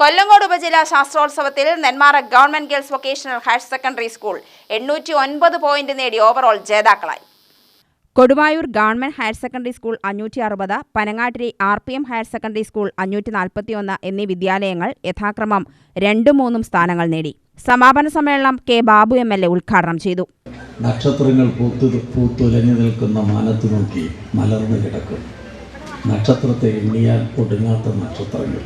കൊല്ലങ്കോട് ഉപജില്ലാ ശാസ്ത്രോത്സവത്തിൽ Nenmara government girls vocational higher secondary school എണ്ണൂറ്റി ഒൻപത് പോയിന്റ് നേടി ഓവറോൾ ജേതാക്കളായി. Koduvayur government higher secondary school അഞ്ഞൂറ്റി അറുപത് Panangattiri R P M higher secondary school അഞ്ഞൂറ്റി നാൽപ്പത്തിയൊന്ന് എന്നീ വിദ്യാലയങ്ങൾ യഥാക്രമം രണ്ടും മൂന്നും സ്ഥാനങ്ങൾ നേടി. സമാപന സമ്മേളനം K Babu M L A ഉദ്ഘാടനം ചെയ്തു. നക്ഷത്രങ്ങൾ പൂത്തു പൂത്തുലഞ്ഞു നിൽക്കുന്ന മാനത്ത് നോക്കി മലർന്നു കിടക്കും. നക്ഷത്രത്തെ എണ്ണിയാൽ ഒടുങ്ങാത്ത നക്ഷത്രങ്ങൾ.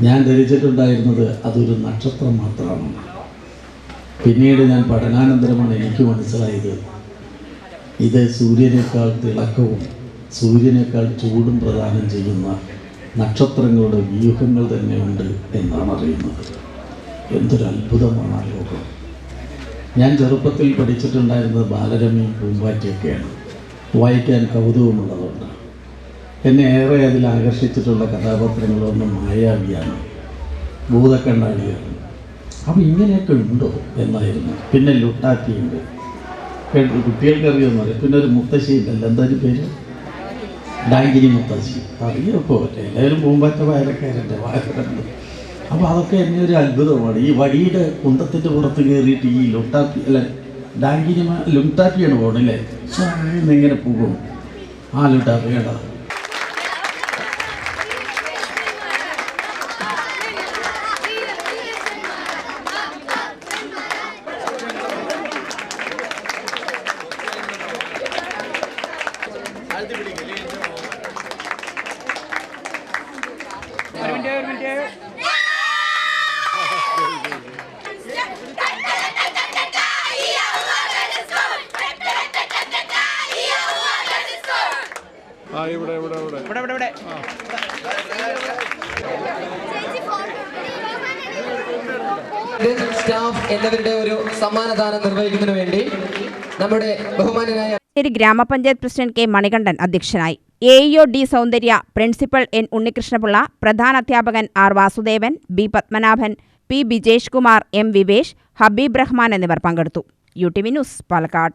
ഞാൻ ധരിച്ചിട്ടുണ്ടായിരുന്നത് അതൊരു നക്ഷത്രം മാത്രമാണ്. പിന്നീട് ഞാൻ പഠനാനന്തരമാണ് എനിക്ക് മനസ്സിലായത്. ഇത് സൂര്യനേക്കാൾ തിളക്കവും സൂര്യനേക്കാൾ ചൂടും പ്രദാനം ചെയ്യുന്ന നക്ഷത്രങ്ങളുടെ വ്യൂഹങ്ങൾ തന്നെയുണ്ട് എന്നാണ് അറിയുന്നത്. എന്തൊരു അത്ഭുതമാണ് ആ ലോകം. ഞാൻ ചെറുപ്പത്തിൽ പഠിച്ചിട്ടുണ്ടായിരുന്നത് ബാലരമയും പൂമ്പാറ്റയൊക്കെയാണ്. വായിക്കാൻ കൗതുകമുള്ളതുകൊണ്ട്. എന്നെ ഏറെ അതിൽ ആകർഷിച്ചിട്ടുള്ള കഥാപാത്രങ്ങളൊന്നും മായാവിയാണ് ഭൂതക്കണ്ണാടിയാണ്. അപ്പം ഇങ്ങനെയൊക്കെ ഉണ്ടോ എന്നായിരുന്നു. പിന്നെ ലുട്ടാത്തിയുണ്ട്. കേട്ടു കുട്ടികൾക്ക് അറിയുമെന്ന് പറയും പിന്നെ ഒരു മുത്തശ്ശിയില്ലല്ലോ എന്താ ഒരു പേര്? ഡാങ്കിനി മുത്തശ്ശി. അറിയപ്പോൾ എല്ലാവരും പൂമ്പാറ്റ വയലക്കാരന്റെ വയലുണ്ട് അപ്പോൾ അതൊക്കെ എന്നെ ഒരു അത്ഭുതമാണ്. ഈ വഴിയുടെ കുന്തത്തിന്റെ പുറത്ത് കയറിയിട്ട് ഈ ലുട്ടാപ്പി അല്ല ഡാങ്കിനി ലുട്ടാപ്പിയാണ് പോകണല്ലേ ഇങ്ങനെ പോകും. ആ ലുട്ടാപ്പി കേട്ടോ ആ ഇവിടെ ഇവിടെ ഇവിടെ. ഇവിടെ ഇവിടെ ഇവിടെ. സ്റ്റാഫ് എന്നിവരുടെ ഒരു സമ്മാനദാനം നിർവഹിക്കുന്നതിന് വേണ്ടി നമ്മുടെ ബഹുമാനനായ ശരി ഗ്രാമപഞ്ചായത്ത് പ്രസിഡന്റ് കെ മണികണ്ഠൻ അധ്യക്ഷനായി. A EO D Soundarya principal N Unnikrishnapillai പ്രധാന അധ്യാപകൻ R Vasudevan B Padmanabhan P Bijesh Kumar M Vivesh Habeeb Rahman എന്നിവർ പങ്കെടുത്തു. U T V news Palakkad.